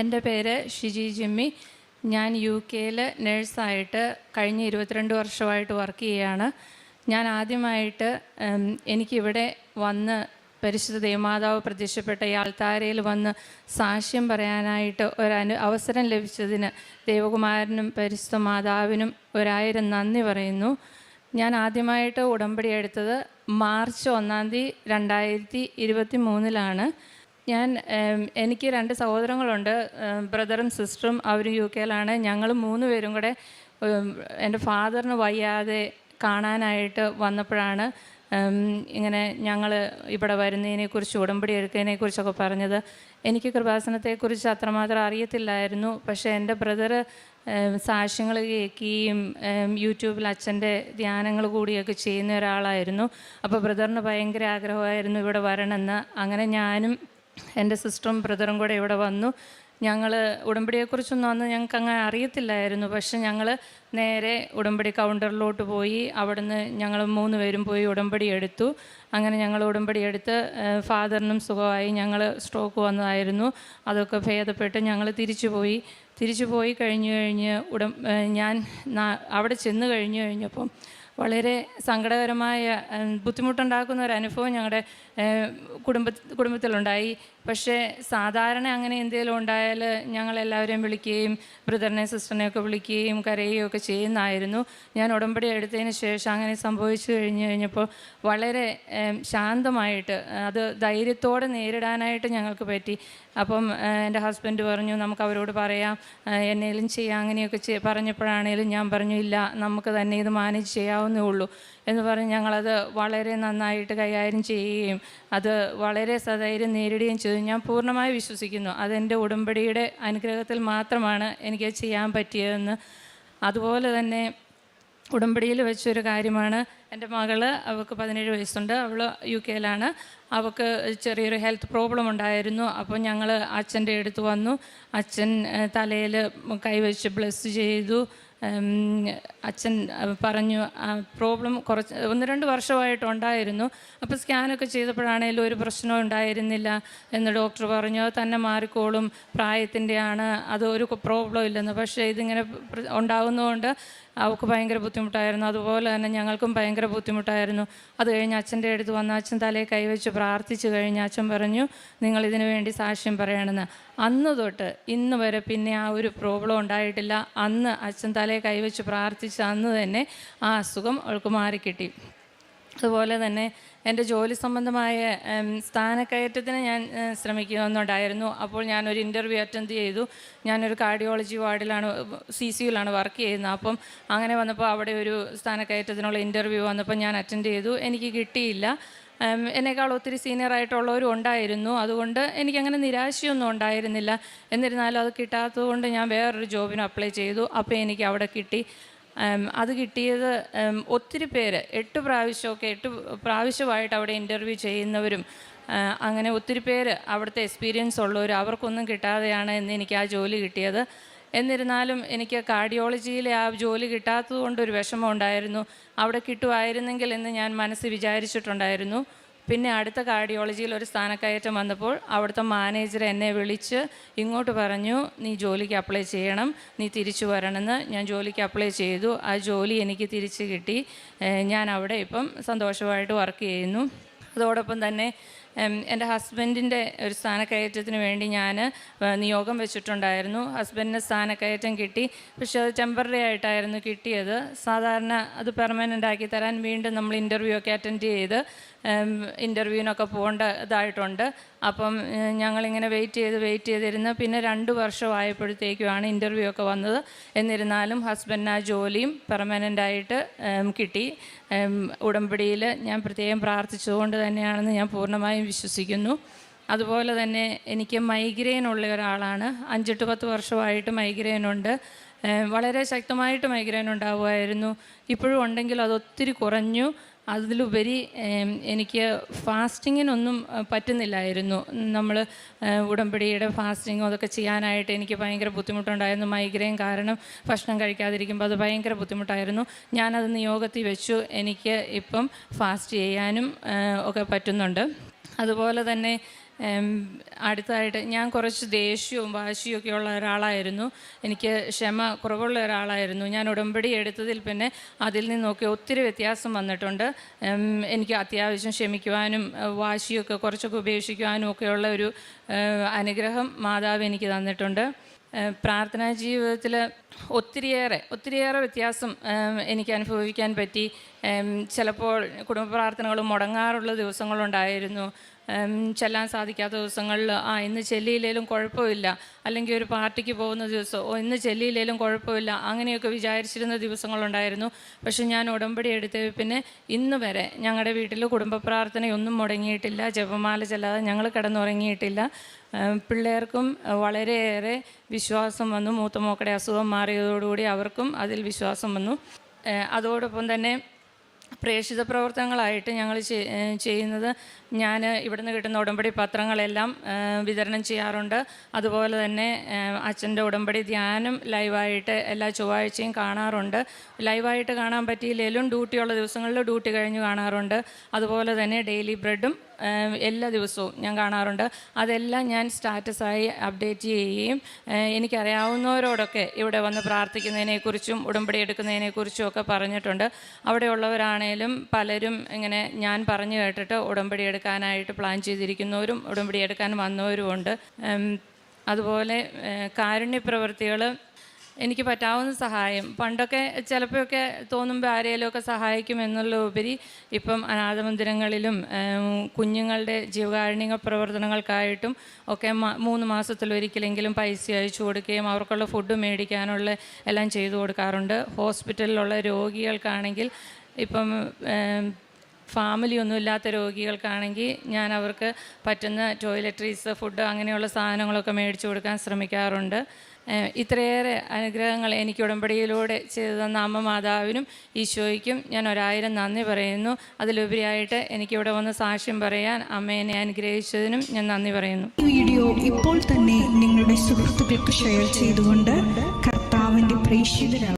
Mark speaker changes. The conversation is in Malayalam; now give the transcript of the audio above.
Speaker 1: എന്റെ പേര് ഷിജി ജിമ്മി. ഞാൻ യു കെയിൽ നേഴ്സായിട്ട് കഴിഞ്ഞ ഇരുപത്തിരണ്ട് വർഷമായിട്ട് വർക്ക് ചെയ്യുകയാണ്. ഞാൻ ആദ്യമായിട്ട് എനിക്കിവിടെ വന്ന് പരിശുദ്ധ ദേവമാതാവ് പ്രത്യക്ഷപ്പെട്ട ഈ ആൾത്താരയിൽ വന്ന് സാക്ഷ്യം പറയാനായിട്ട് ഒരനു അവസരം ലഭിച്ചതിന് ദേവകുമാരനും പരിശുദ്ധ മാതാവിനും ഒരായിരം നന്ദി പറയുന്നു. ഞാൻ ആദ്യമായിട്ട് ഉടമ്പടി എടുത്തത് മാർച്ച് ഒന്നാം തീയതി രണ്ടായിരത്തി ഇരുപത്തി മൂന്നിലാണ് ഞാൻ എനിക്ക് രണ്ട് സഹോദരങ്ങളുണ്ട്. ബ്രദറും സിസ്റ്ററും അവർ യു കെയിലാണ് ഞങ്ങൾ മൂന്ന് പേരും കൂടെ എന്റെ ഫാദറിന് വയ്യാതെ കാണാനായിട്ട് വന്നപ്പോഴാണ് ഇങ്ങനെ ഞങ്ങൾ ഇവിടെ വരുന്നതിനെക്കുറിച്ച് ഉടമ്പടി എടുക്കുന്നതിനെക്കുറിച്ചൊക്കെ പറഞ്ഞത്. എനിക്ക് കൃപാസനത്തെക്കുറിച്ച് അത്രമാത്രം അറിയത്തില്ലായിരുന്നു. പക്ഷേ എന്റെ ബ്രദർ സാക്ഷ്യങ്ങൾ കേൾക്കുകയും യൂട്യൂബിൽ അച്ഛന്റെ ധ്യാനങ്ങൾ കൂടിയൊക്കെ ചെയ്യുന്ന ഒരാളായിരുന്നു. അപ്പോൾ ബ്രദറിന് ഭയങ്കര ആഗ്രഹമായിരുന്നു ഇവിടെ വരണമെന്ന്. അങ്ങനെ ഞാനും എന്റെ സിസ്റ്ററും ബ്രദറും കൂടെ ഇവിടെ വന്നു. ഞങ്ങൾ ഉടമ്പടിയെക്കുറിച്ചൊന്നും അന്ന് ഞങ്ങൾക്ക് അങ്ങനെ അറിയത്തില്ലായിരുന്നു. പക്ഷെ ഞങ്ങൾ നേരെ ഉടമ്പടി കൗണ്ടറിലോട്ട് പോയി. അവിടുന്ന് ഞങ്ങൾ മൂന്ന് പേരും പോയി ഉടമ്പടി എടുത്തു. അങ്ങനെ ഞങ്ങൾ ഉടമ്പടി എടുത്ത് ഫാദറിനും സുഖമായി. ഞങ്ങൾ സ്ട്രോക്ക് വന്നതായിരുന്നു. അതൊക്കെ ഭേദപ്പെട്ട് ഞങ്ങൾ തിരിച്ചു പോയി. തിരിച്ചു പോയി കഴിഞ്ഞു കഴിഞ്ഞ് ഉടം ഞാൻ അവിടെ ചെന്ന് കഴിഞ്ഞു കഴിഞ്ഞപ്പം വളരെ സങ്കടകരമായ ബുദ്ധിമുട്ടുണ്ടാക്കുന്ന ഒരു അനുഭവം ഞങ്ങളുടെ കുടുംബ കുടുംബത്തിലുണ്ടായി. പക്ഷേ സാധാരണ അങ്ങനെ എന്തെങ്കിലും ഉണ്ടായാൽ ഞങ്ങളെല്ലാവരെയും വിളിക്കുകയും ബ്രദറിനെ സിസ്റ്ററിനെയൊക്കെ വിളിക്കുകയും കരയുകയും ഒക്കെ ചെയ്യുന്നതായിരുന്നു ഞാൻ ഉടമ്പടി എടുത്തതിന് ശേഷം അങ്ങനെ സംഭവിച്ചു കഴിഞ്ഞ് കഴിഞ്ഞപ്പോൾ വളരെ ശാന്തമായിട്ട് അത് ധൈര്യത്തോടെ നേരിടാനായിട്ട് ഞങ്ങൾക്ക് പറ്റി. അപ്പം എന്റെ ഹസ്ബൻഡ് പറഞ്ഞു നമുക്ക് അവരോട് പറയാം. എന്നേലും ചെയ്യാം. അങ്ങനെയൊക്കെ പറഞ്ഞപ്പോഴാണേലും ഞാൻ പറഞ്ഞു ഇല്ല നമുക്ക് തന്നെ ഇത് മാനേജ് ചെയ്യാവുന്നേ ഉള്ളൂ. എന്ന് പറഞ്ഞ് ഞങ്ങളത് വളരെ നന്നായിട്ട് കൈകാര്യം ചെയ്യുകയും അത് വളരെ സധൈര്യം നേരിടുകയും ചെയ്തു. ഞാൻ പൂർണമായി വിശ്വസിക്കുന്നു. അതെന്റെ ഉടമ്പടിയുടെ അനുഗ്രഹത്തിൽ മാത്രമാണ് എനിക്ക് ചെയ്യാൻ പറ്റിയതെന്ന്. അതുപോലെ തന്നെ ഉടമ്പടിയിൽ വെച്ചൊരു കാര്യമാണ്. എന്റെ മകൾ അവൾക്ക് പതിനേഴ് വയസ്സുണ്ട്. അവൾ യു കെയിലാണ്. അവൾക്ക് ചെറിയൊരു ഹെൽത്ത് പ്രോബ്ലം ഉണ്ടായിരുന്നു. അപ്പോൾ ഞങ്ങൾ അച്ഛന്റെ അടുത്ത് വന്നു. അച്ഛൻ തലയിൽ കൈവച്ച് ബ്ലസ് ചെയ്തു. അച്ഛൻ പറഞ്ഞു പ്രോബ്ലം കുറച്ച് ഒന്ന് രണ്ട് വർഷമായിട്ടുണ്ടായിരുന്നു അപ്പോൾ സ്കാനൊക്കെ ചെയ്തപ്പോഴാണേലും ഒരു പ്രശ്നവും ഉണ്ടായിരുന്നില്ല എന്ന് ഡോക്ടർ പറഞ്ഞു. തന്നെ മാറിക്കോളും. പ്രായത്തിന്റെയാണ്. അത് ഒരു പ്രോബ്ലം ഇല്ലെന്ന്. പക്ഷേ ഇതിങ്ങനെ ഉണ്ടാകുന്നതുകൊണ്ട് അവൾക്ക് ഭയങ്കര ബുദ്ധിമുട്ടായിരുന്നു. അതുപോലെ തന്നെ ഞങ്ങൾക്കും ഭയങ്കര ബുദ്ധിമുട്ടായിരുന്നു. അത് കഴിഞ്ഞ് അച്ഛന്റെ അടുത്ത് വന്ന് അച്ഛൻ തലയെ കൈവച്ച് പ്രാർത്ഥിച്ചു കഴിഞ്ഞ് അച്ഛൻ പറഞ്ഞു നിങ്ങൾ ഇതിനു വേണ്ടി സാക്ഷ്യം പറയണമെന്ന്. അന്ന് തൊട്ട് ഇന്ന് വരെ പിന്നെ ആ ഒരു പ്രോബ്ലം ഉണ്ടായിട്ടില്ല. അന്ന് അച്ഛൻ തലയെ കൈവച്ച് പ്രാർത്ഥിച്ച അന്ന് തന്നെ ആ അസുഖം അവൾക്ക് മാറിക്കിട്ടി. അതുപോലെ തന്നെ എന്റെ ജോലി സംബന്ധമായ സ്ഥാനക്കയറ്റത്തിന് ഞാൻ ശ്രമിക്കുന്നുണ്ടായിരുന്നു. അപ്പോൾ ഞാനൊരു ഇന്റർവ്യൂ അറ്റൻഡ് ചെയ്തു. ഞാനൊരു കാർഡിയോളജി വാർഡിലാണ് സി സിയിലാണ് വർക്ക് ചെയ്യുന്നത്. അപ്പം അങ്ങനെ വന്നപ്പോൾ അവിടെ ഒരു സ്ഥാനക്കയറ്റത്തിനുള്ള ഇന്റർവ്യൂ വന്നപ്പോൾ ഞാൻ അറ്റൻഡ് ചെയ്തു. എനിക്ക് കിട്ടിയില്ല. എന്നേക്കാൾ ഒത്തിരി സീനിയർ ആയിട്ടുള്ളവരും ഉണ്ടായിരുന്നു. അതുകൊണ്ട് എനിക്കങ്ങനെ നിരാശയൊന്നും ഉണ്ടായിരുന്നില്ല. എന്നിരുന്നാലും അത് കിട്ടാത്തതുകൊണ്ട് ഞാൻ വേറൊരു ജോബിന് അപ്ലൈ ചെയ്തു. അപ്പോൾ എനിക്ക് അവിടെ കിട്ടി. അത് കിട്ടിയത് ഒത്തിരി പേര് എട്ട് പ്രാവശ്യമൊക്കെ എട്ട് പ്രാവശ്യമായിട്ട് അവിടെ ഇന്റർവ്യൂ ചെയ്യുന്നവരും അങ്ങനെ ഒത്തിരി പേര് അവിടുത്തെ എക്സ്പീരിയൻസ് ഉള്ളവർ അവർക്കൊന്നും കിട്ടാതെയാണ് ഇന്ന് എനിക്ക് ആ ജോലി കിട്ടിയത്. എന്നിരുന്നാലും എനിക്ക് കാർഡിയോളജിയിലെ ആ ജോലി കിട്ടാത്തത് കൊണ്ടൊരു വിഷമം ഉണ്ടായിരുന്നു. അവിടെ കിട്ടുമായിരുന്നെങ്കിൽ എന്ന് ഞാൻ മനസ്സ് വിചാരിച്ചിട്ടുണ്ടായിരുന്നു. പിന്നെ അടുത്ത കാർഡിയോളജിയിൽ ഒരു സ്ഥാനക്കയറ്റം വന്നപ്പോൾ അവിടുത്തെ മാനേജർ എന്നെ വിളിച്ച് ഇങ്ങോട്ട് പറഞ്ഞു നീ ജോലിക്ക് അപ്ലൈ ചെയ്യണം നീ തിരിച്ചു വരണമെന്ന്. ഞാൻ ജോലിക്ക് അപ്ലൈ ചെയ്തു. ആ ജോലി എനിക്ക് തിരിച്ച് കിട്ടി. ഞാൻ അവിടെ ഇപ്പം സന്തോഷമായിട്ട് വർക്ക് ചെയ്യുന്നു. അതോടൊപ്പം തന്നെ എന്റെ ഹസ്ബൻഡിന്റെ ഒരു സ്ഥാനക്കയറ്റത്തിന് വേണ്ടി ഞാൻ നിയോഗം വെച്ചിട്ടുണ്ടായിരുന്നു. ഹസ്ബൻഡിന് സ്ഥാനക്കയറ്റം കിട്ടി. പക്ഷെ അത് ടെമ്പററി ആയിട്ടായിരുന്നു കിട്ടിയത്. സാധാരണ അത് പെർമനന്റ് ആക്കി തരാൻ വീണ്ടും നമ്മൾ ഇന്റർവ്യൂ ഒക്കെ അറ്റൻഡ് ചെയ്ത് ഇന്റർവ്യൂവിനൊക്കെ പോകേണ്ട ഇതായിട്ടുണ്ട്. അപ്പം ഞങ്ങളിങ്ങനെ വെയിറ്റ് ചെയ്ത് വെയിറ്റ് ചെയ്തിരുന്ന് പിന്നെ രണ്ട് വർഷമായപ്പോഴത്തേക്കുമാണ് ഇന്റർവ്യൂ ഒക്കെ വന്നത്. എന്നിരുന്നാലും ഹസ്ബൻഡിന് ആ ജോലിയും പെർമനന്റായിട്ട് കിട്ടി. ഉടമ്പടിയിൽ ഞാൻ പ്രത്യേകം പ്രാർത്ഥിച്ചുകൊണ്ട് തന്നെയാണെന്ന് ഞാൻ പൂർണമായും വിശ്വസിക്കുന്നു. അതുപോലെ തന്നെ എനിക്ക് മൈഗ്രെയിൻ ഉള്ള ഒരാളാണ്. അഞ്ചെട്ട് പത്ത് വർഷമായിട്ട് മൈഗ്രെയിൻ ഉണ്ട്. വളരെ ശക്തമായിട്ട് മൈഗ്രെയിൻ ഉണ്ടാവുമായിരുന്നു. ഇപ്പോഴും ഉണ്ടെങ്കിൽ അതൊത്തിരി കുറഞ്ഞു. അതിലുപരി എനിക്ക് ഫാസ്റ്റിങ്ങിനൊന്നും പറ്റുന്നില്ലായിരുന്നു. നമ്മൾ ഉടമ്പടിയുടെ ഫാസ്റ്റിങ്ങും അതൊക്കെ ചെയ്യാനായിട്ട് എനിക്ക് ഭയങ്കര ബുദ്ധിമുട്ടുണ്ടായിരുന്നു. മൈഗ്രെയിൻ കാരണം ഭക്ഷണം കഴിക്കാതിരിക്കുമ്പോൾ അത് ഭയങ്കര ബുദ്ധിമുട്ടായിരുന്നു. ഞാനത് നിയോഗത്തിൽ വെച്ചു. എനിക്ക് ഇപ്പം ഫാസ്റ്റ് ചെയ്യാനും ഒക്കെ പറ്റുന്നുണ്ട്. അതുപോലെ തന്നെ അടുത്തായിട്ട് ഞാൻ കുറച്ച് ദേഷ്യവും വാശിയും ഒക്കെ ഉള്ള ഒരാളായിരുന്നു. എനിക്ക് ക്ഷമ കുറവുള്ള ഒരാളായിരുന്നു. ഞാൻ ഉടമ്പടി എടുത്തതിൽ പിന്നെ അതിൽ നിന്നൊക്കെ ഒത്തിരി വ്യത്യാസം വന്നിട്ടുണ്ട്. എനിക്ക് അത്യാവശ്യം ക്ഷമിക്കുവാനും വാശിയൊക്കെ കുറച്ചൊക്കെ ഉപേക്ഷിക്കുവാനും ഒക്കെയുള്ള ഒരു അനുഗ്രഹം മാതാവ് എനിക്ക് തന്നിട്ടുണ്ട്. പ്രാർത്ഥനാ ജീവിതത്തിൽ ഒത്തിരിയേറെ ഒത്തിരിയേറെ വ്യത്യാസം എനിക്ക് അനുഭവിക്കാൻ പറ്റി. ചിലപ്പോൾ കുടുംബ പ്രാർത്ഥനകൾ മുടങ്ങാറുള്ള ദിവസങ്ങളുണ്ടായിരുന്നു. ചെല്ലാൻ സാധിക്കാത്ത ദിവസങ്ങളിൽ ആ ഇന്ന് ചെല്ലിയില്ലേലും കുഴപ്പമില്ല. അല്ലെങ്കിൽ ഒരു പാർട്ടിക്ക് പോകുന്ന ദിവസം ഓ ഇന്ന് ചെല്ലിയില്ലേലും കുഴപ്പമില്ല. അങ്ങനെയൊക്കെ വിചാരിച്ചിരുന്ന ദിവസങ്ങളുണ്ടായിരുന്നു. പക്ഷെ ഞാൻ ഉടമ്പടി എടുത്ത പിന്നെ ഇന്ന് വരെ ഞങ്ങളുടെ വീട്ടിൽ കുടുംബ പ്രാർത്ഥനയൊന്നും മുടങ്ങിയിട്ടില്ല. ജപമാല ചെല്ലാതെ ഞങ്ങൾ കിടന്നുറങ്ങിയിട്ടില്ല. പിള്ളേർക്കും വളരെയേറെ വിശ്വാസം വന്നു. മൂത്തമോക്കടെ അസുഖം മാറിയതോടുകൂടി അവർക്കും അതിൽ വിശ്വാസം വന്നു. അതോടൊപ്പം തന്നെ പ്രേക്ഷിത പ്രവർത്തനങ്ങളായിട്ട് ഞങ്ങൾ ചെയ്യുന്നത്. ഞാൻ ഇവിടുന്ന് കിട്ടുന്ന ഉടമ്പടി പത്രങ്ങളെല്ലാം വിതരണം ചെയ്യാറുണ്ട്. അതുപോലെ തന്നെ അച്ഛന്റെ ഉടമ്പടി ധ്യാനം ലൈവായിട്ട് എല്ലാ ചൊവ്വാഴ്ചയും കാണാറുണ്ട്. ലൈവായിട്ട് കാണാൻ പറ്റിയില്ലെങ്കിലും ഡ്യൂട്ടിയുള്ള ദിവസങ്ങളിൽ ഡ്യൂട്ടി കഴിഞ്ഞ് കാണാറുണ്ട്. അതുപോലെ തന്നെ ഡെയിലി ബ്രെഡും എല്ലാ ദിവസവും ഞാൻ കാണാറുണ്ട്. അതെല്ലാം ഞാൻ സ്റ്റാറ്റസായി അപ്ഡേറ്റ് ചെയ്യുകയും എനിക്കറിയാവുന്നവരോടൊക്കെ ഇവിടെ വന്ന് പ്രാർത്ഥിക്കുന്നതിനെക്കുറിച്ചും ഉടമ്പടി എടുക്കുന്നതിനെക്കുറിച്ചും ഒക്കെ പറഞ്ഞിട്ടുണ്ട്. അവിടെയുള്ളവരാണേലും പലരും ഇങ്ങനെ ഞാൻ പറഞ്ഞു കേട്ടിട്ട് ഉടമ്പടി എടുക്കാനായിട്ട് പ്ലാൻ ചെയ്തിരിക്കുന്നവരും ഉടമ്പടി എടുക്കാൻ വന്നവരുമുണ്ട്. അതുപോലെ കാരുണ്യപ്രവൃത്തികൾ എനിക്ക് പറ്റാവുന്ന സഹായം. പണ്ടൊക്കെ ചിലപ്പോഴൊക്കെ തോന്നുമ്പോൾ ആരെങ്കിലുമൊക്കെ സഹായിക്കും എന്നുള്ള ഉപരി ഇപ്പം അനാഥമന്ദിരങ്ങളിലും കുഞ്ഞുങ്ങളുടെ ജീവകാരുണ്യ പ്രവർത്തനങ്ങൾക്കായിട്ടും ഒക്കെ മൂന്ന് മാസത്തിലൊരിക്കലെങ്കിലും പൈസ അയച്ചു കൊടുക്കുകയും അവർക്കുള്ള ഫുഡ് മേടിക്കാനുള്ള എല്ലാം ചെയ്തു കൊടുക്കാറുണ്ട്. ഹോസ്പിറ്റലിലുള്ള രോഗികൾക്കാണെങ്കിൽ ഇപ്പം ഫാമിലി ഒന്നും ഇല്ലാത്ത രോഗികൾക്കാണെങ്കിൽ ഞാൻ അവർക്ക് പറ്റുന്ന ടോയ്ലറ്ററീസ് ഫുഡ് അങ്ങനെയുള്ള സാധനങ്ങളൊക്കെ മേടിച്ചു കൊടുക്കാൻ ശ്രമിക്കാറുണ്ട്. ഇത്രയേറെ അനുഗ്രഹങ്ങൾ എനിക്ക് ഉടമ്പടിയിലൂടെ ചെയ്തു തന്ന അമ്മ മാതാവിനും ഈശോയ്ക്കും ഞാൻ ഒരായിരം നന്ദി പറയുന്നു. അതിലുപരിയായിട്ട് എനിക്കിവിടെ വന്ന് സാക്ഷ്യം പറയാൻ അമ്മേനെ അനുഗ്രഹിച്ചതിനും ഞാൻ നന്ദി പറയുന്നു.
Speaker 2: ഈ വീഡിയോ ഇപ്പോൾ തന്നെ നിങ്ങളുടെ സുഹൃത്തുക്കൾക്ക് ഷെയർ ചെയ്തുകൊണ്ട് കർത്താവിന്റെ പ്രേക്ഷിതരാകും